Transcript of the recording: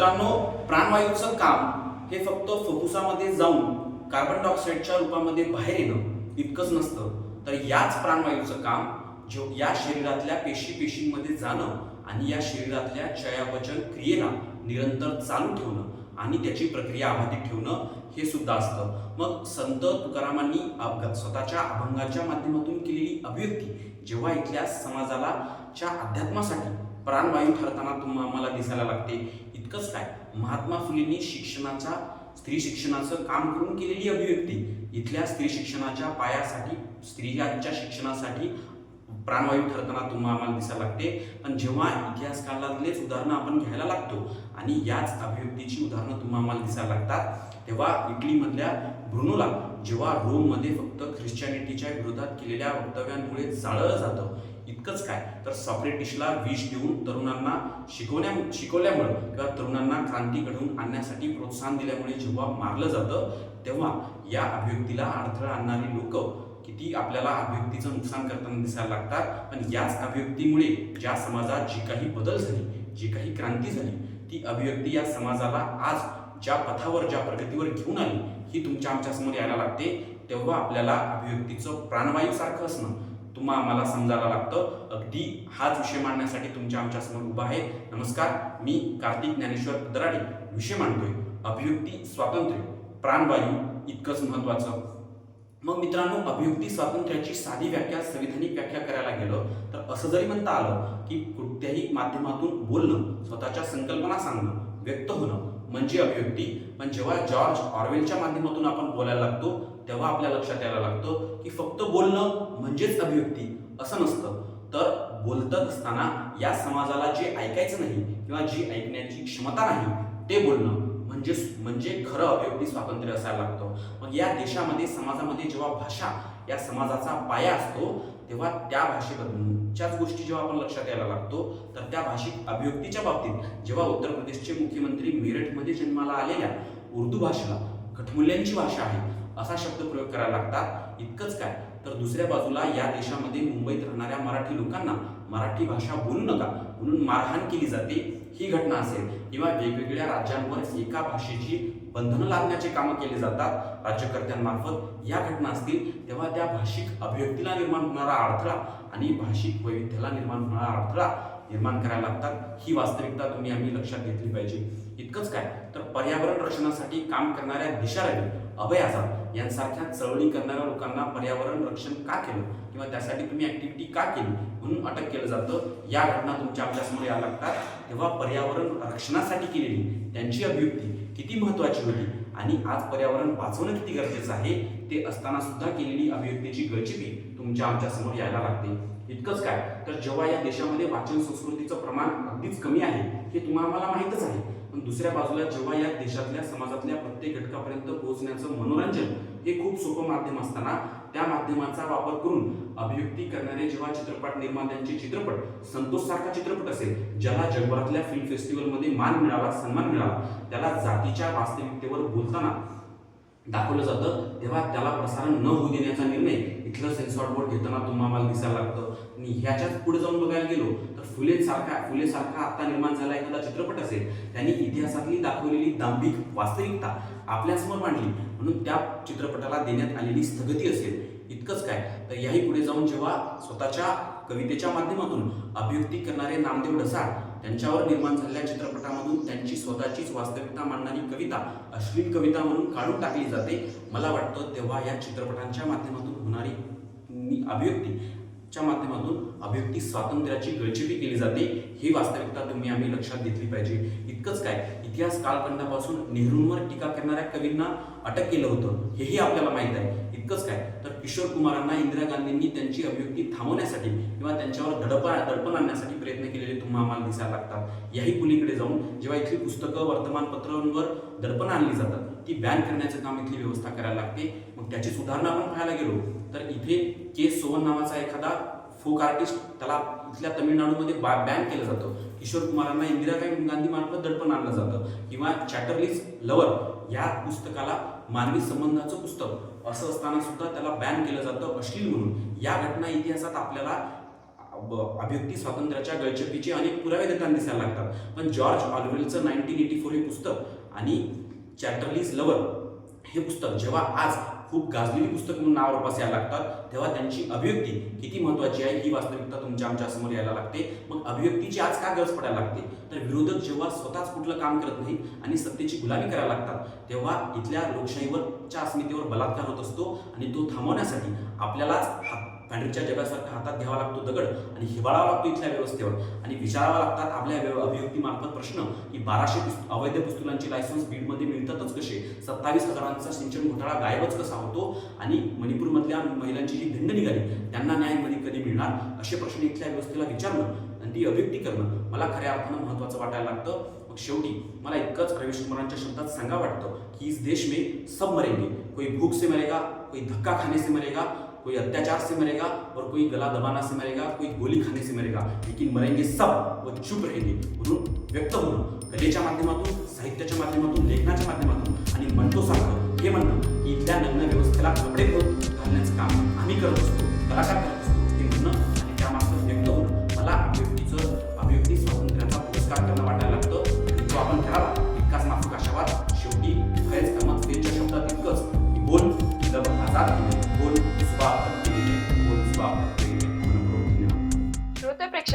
मित्रांनो प्राणवायूचं काम हे फक्त फुफ्फुसामध्ये जाऊन कार्बन डायऑक्साईडच्या रूपामध्ये बाहेर येणं इतकंच नसतं. तर याच प्राणवायूचं काम जो या शरीरातल्या पेशी पेशींमध्ये जाणं आणि या शरीरातल्या चयापचन क्रियेला निरंतर चालू ठेवणं आणि त्याची प्रक्रिया अबाधित ठेवणं हे सुद्धा असतं. मग संत तुकारामांनी अपघात स्वतःच्या अभंगाच्या माध्यमातून केलेली अभिव्यक्ती जेव्हा इथल्या समाजाला च्या अध्यात्मासाठी प्राणवायू ठरताना तुम्हा आम्हाला दिसायला लागते. इतकंच काय? महात्मा फुलेंनी शिक्षणाचा स्त्री शिक्षणाचं काम करून केलेली अभिव्यक्ती. इथल्या स्त्री शिक्षणाच्या पायासाठी स्त्रियांच्या शिक्षणासाठी प्राणवायू ठरताना तुम्हाला आम्हाला दिसायला लागते. पण जेव्हा इतिहास काळातलेच उदाहरणं आपण घ्यायला लागतो आणि याच अभिव्यक्तीची उदाहरणं तुम्हाला आम्हाला दिसायला लागतात तेव्हा इटलीमधल्या ब्रुनोला जेव्हा रोममध्ये फक्त ख्रिश्चॅनिटीच्या विरोधात केलेल्या वक्तव्यांमुळे जाळलं जातं इतकंच काय? तर सॉक्रेटिसला विष देऊन तरुणांना शिकवण्या शिकवल्यामुळं किंवा तरुणांना क्रांती घडवून आणण्यासाठी प्रोत्साहन दिल्यामुळे जेव्हा मारलं जातं तेव्हा या अभिव्यक्तीला अडथळा आणणारी लोक किती आपल्याला अभिव्यक्तीचं नुकसान करताना दिसायला लागतात. पण याच अभिव्यक्तीमुळे ज्या समाजात जी काही बदल झाली जी काही क्रांती झाली ती अभिव्यक्ती या समाजाला आज ज्या पथावर ज्या प्रगतीवर घेऊन आली ही तुमच्या आमच्यासमोर यायला लागते. तेव्हा आपल्याला अभिव्यक्तीचं प्राणवायू सारखं असणं तुम्हा आम्हाला समजायला लागतं. अगदी हाच विषय मांडण्यासाठी तुमच्या आमच्यासमोर उभा आहे. नमस्कार मी कार्तिक ज्ञानेश्वर दराडे विषय मांडतोय. अभिव्यक्ती स्वातंत्र्य प्राणवायू इतकंच महत्वाचं मग मित्रांनो अभिव्यक्ती स्वातंत्र्याची साधी व्याख्या संविधानिक व्याख्या करायला गेलं तर असं जरी म्हणता आलं की कोणत्याही माध्यमातून बोलणं स्वतःच्या संकल्पना सांगणं व्यक्त होणं म्हणजे अभिव्यक्ती. पण जेव्हा जॉर्ज ऑर्वेलच्या माध्यमातून आपण बोलायला लागतो तेव्हा आपल्या लक्षात यायला लागतं की फक्त बोलणं म्हणजेच अभिव्यक्ती असं नसतं. तर बोलत असताना या समाजाला जे ऐकायचं नाही किंवा जी ऐकण्याची क्षमता नाही ते बोलणं म्हणजे म्हणजे खरं अभिव्यक्ती स्वातंत्र्य असायला लागतं. मग या देशामध्ये समाजामध्ये जेव्हा भाषा या समाजाचा पाया असतो तेव्हा त्या भाषेबद्दल भाषेबद्दलच्याच गोष्टी जेव्हा आपण लक्षात यायला लागतो तर त्या भाषिक अभिव्यक्तीच्या बाबतीत जेव्हा उत्तर प्रदेशचे मुख्यमंत्री मेरठमध्ये जन्माला आलेल्या उर्दू भाषा कठमूल्यांची भाषा आहे असा शब्द प्रयोग करायला लागतात इतकंच काय. तर दुसऱ्या बाजूला या देशामध्ये मुंबईत राहणाऱ्या मराठी लोकांना मराठी भाषा बोलू नका म्हणून मारहाण केली जाते ही घटना असेल किंवा वेगवेगळ्या राज्यांवर एका भाषेची बंधनं लादण्याचे कामं केले जातात राज्यकर्त्यांमार्फत या घटना असतील तेव्हा त्या भाषिक अभिव्यक्तीला निर्माण होणारा अडथळा आणि भाषिक वैविध्याला निर्माण होणारा अडथळा निर्माण करायला लागतात. ही वास्तविकता तुम्ही आम्ही लक्षात घेतली पाहिजे. इतकंच काय तर पर्यावरण रक्षणासाठी काम करणाऱ्या दिशारवी अभय आझाद यांसारख्या चळवळी करणाऱ्या लोकांना पर्यावरण रक्षण का केलं? किंवा त्यासाठी तुम्ही ऍक्टिव्हिटी का केली? म्हणून अटक केलं जातं. या घटना तुमच्या आपल्यासमोर यायला लागतात. तेव्हा पर्यावरण रक्षणासाठी केलेली त्यांची अभियुक्ती किती महत्वाची होती? आणि आज पर्यावरण वाचवणं किती गरजेचं आहे? ते असताना सुद्धा केलेली अभिव्यक्तीची गळचिपी तुमच्या आमच्यासमोर यायला लागते. इतकंच काय? तर जेव्हा या देशामध्ये वाचन संस्कृतीचं प्रमाण अगदीच कमी आहे हे तुम्हाला आम्हाला माहीतच आहे. पण दुसऱ्या बाजूला जेव्हा या देशातल्या समाजातल्या प्रत्येक घटकापर्यंत पोहोचण्याचं मनोरंजन हे खूप सोपं माध्यम असताना त्या माध्यमाचा वापर करून अभिव्यक्ती करणारे जेव्हा चित्रपट निर्मात्यांचे चित्रपट संतोष सारखा चित्रपट असेल ज्याला जगभरातल्या फिल्म फेस्टिवलमध्ये मान मिळाला सन्मान मिळाला त्याला जातीच्या वास्तविकतेवर बोलताना दाखवलं जातं तेव्हा त्याला प्रसारण न होऊ देण्याचा निर्णय इथलं सेन्सॉर बोर्ड घेताना तुम्हाला दिसायला लागतं. आणि ह्याच्याच पुढे जाऊन बघायला गेलो तर फुले सारखा फुले सारखा आता निर्माण झाला एखादा चित्रपट असेल त्यांनी इतिहासातली दाखवलेली दांभिक वास्तविकता आपल्यासमोर मांडली. म्हणून त्या चित्रपटाला देण्यात आलेली स्थगिती असेल इतकंच काय. तर याही पुढे जाऊन जेव्हा स्वतःच्या कवितेच्या माध्यमातून अभिव्यक्ती करणारे नामदेव ढसाळ त्यांच्यावर निर्माण झालेल्या चित्रपटामधून त्यांची स्वतःचीच वास्तविकता मांडणारी कविता अश्लील कविता म्हणून काढून टाकली जाते. मला वाटतं तेव्हा या चित्रपटांच्या माध्यमातून होणारी अभिव्यक्ती च्या माध्यमातून अभिव्यक्ती स्वातंत्र्याची गळचिपी केली जाते. ही वास्तविकता तुम्ही आम्ही लक्षात घेतली पाहिजे. इतकंच काय इतिहास कालखंडापासून नेहरूंवर टीका करणाऱ्या कवींना अटक केलं होतं. हेही आपल्याला माहीत आहे. इतकंच काय तर किशोर कुमारांना इंदिरा गांधींनी त्यांची अभिव्यक्ती थांबवण्यासाठी किंवा त्यांच्यावर दडपा दडपण आणण्यासाठी प्रयत्न केलेले तुम्हाला आम्हाला दिसायला लागतात. याही पुलीकडे जाऊन जेव्हा इथली पुस्तकं वर्तमानपत्रांवर दडपण आणली जातात. ती बॅन करण्याचं काम इथली व्यवस्था करायला लागते. मग त्याची सुधारणा आपण पाहायला गेलो तर इथे के सोवन नावाचा एखादा फोक आर्टिस्ट त्याला इथल्या तमिळनाडूमध्ये बा बॅन केलं जातं. किशोर कुमारांना इंदिरा गांधी मार्फत दडपण आणलं जातं. किंवा चॅटरलीज लवर या पुस्तकाला मानवी संबंधाचं पुस्तक असं असताना सुद्धा त्याला बॅन केलं जातं अश्लील म्हणून. या घटना इतिहासात आपल्याला अभिव्यक्ती स्वातंत्र्याच्या गळचेपीचे अनेक पुरावे देताना दिसायला लागतात. पण जॉर्ज ऑलवेलचं नाईन्टीन एटी फोर हे पुस्तक आणि चॅटर्लीज लवर हे पुस्तक जेव्हा आज खूप गाजलेली पुस्तक म्हणून नाव रूपास यायला लागतात तेव्हा त्यांची अभिव्यक्ती किती महत्वाची आहे ही वास्तविकता तुमच्या आमच्यासमोर यायला लागते. मग अभिव्यक्तीची आज का गरज पडायला लागते? तर विरोधक जेव्हा स्वतःच कुठलं काम करत नाही आणि सत्तेची गुलामी करायला लागतात तेव्हा इथल्या लोकशाहीवरच्या अस्मितेवर बलात्कार होत असतो आणि तो थांबवण्यासाठी आपल्यालाच हात पॅन्ड्रीच्या जगासारखा हातात घ्यावा लागतो दगड आणि हिवाळावा लागतो इथल्या व्यवस्थेवर. आणि विचारावा लागतात आपल्या व्यव- अभिव्यक्तीमार्फत प्रश्न की बाराशे अवैध पुस्तकांची लायसन्स बीडमध्ये मिळतातच कसे? सत्तावीस हजारांचा सिंचन घोटाळा गायबच कसा होतो? आणि मणिपूरमधल्या महिलांची जी धिंड निघाली त्यांना न्यायमध्ये कधी मिळणार? असे प्रश्न इथल्या व्यवस्थेला विचारणं आणि ती अभिव्यक्ती करणं मला खऱ्या अर्थानं महत्त्वाचं वाटायला लागतं. मग शेवटी मला इतकंच रवीश कुमारांच्या शब्दात सांगा वाटतं की इस देश में सब मरेंगे. कोई भूख से मरेगा कोई धक्का खाने से मरेगा कोई अत्याचार से मरेगा और कोई गला दबाना से मरेगा कोई गोली खाने से मरेगा लेकिन मरेंगे सब। व चुप रहेंगे। म्हणून व्यक्त होणं कलेच्या माध्यमातून साहित्याच्या माध्यमातून लेखनाच्या माध्यमातून आणि म्हणतो सारखं हे म्हणणं की इथल्या नग्न व्यवस्थेला कपडे